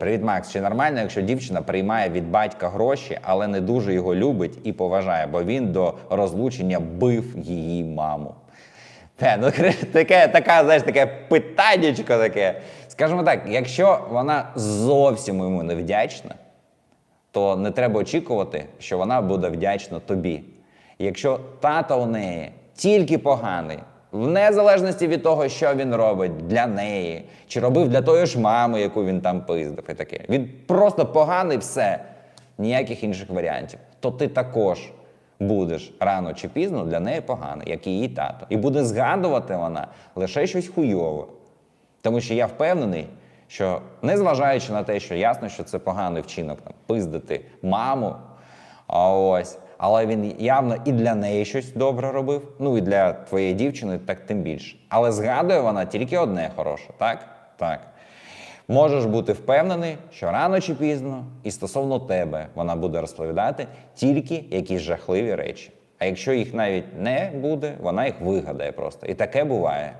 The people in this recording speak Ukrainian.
Привіт, Макс. Чи нормально, якщо дівчина приймає від батька гроші, але не дуже його любить і поважає, бо він до розлучення бив її маму? Те, ну, таке, така, знаєш, таке питаннячко таке. Скажімо так, якщо вона зовсім йому не вдячна, то не треба очікувати, що вона буде вдячна тобі. Якщо тато у неї тільки поганий, в незалежності від того, що він робить для неї, чи робив для тої ж мами, яку він там пиздив, і таке. Він просто поганий все, ніяких інших варіантів. То ти також будеш рано чи пізно для неї поганий, як і її тато. І буде згадувати вона лише щось хуйове. Тому що я впевнений, що незважаючи на те, що ясно, що це поганий вчинок там, пиздити маму, а ось, але він явно і для неї щось добре робив, ну і для твоєї дівчини так тим більше. Але згадує вона тільки одне хороше, так? Так. Можеш бути впевнений, що рано чи пізно і стосовно тебе вона буде розповідати тільки якісь жахливі речі. А якщо їх навіть не буде, вона їх вигадає просто. І таке буває.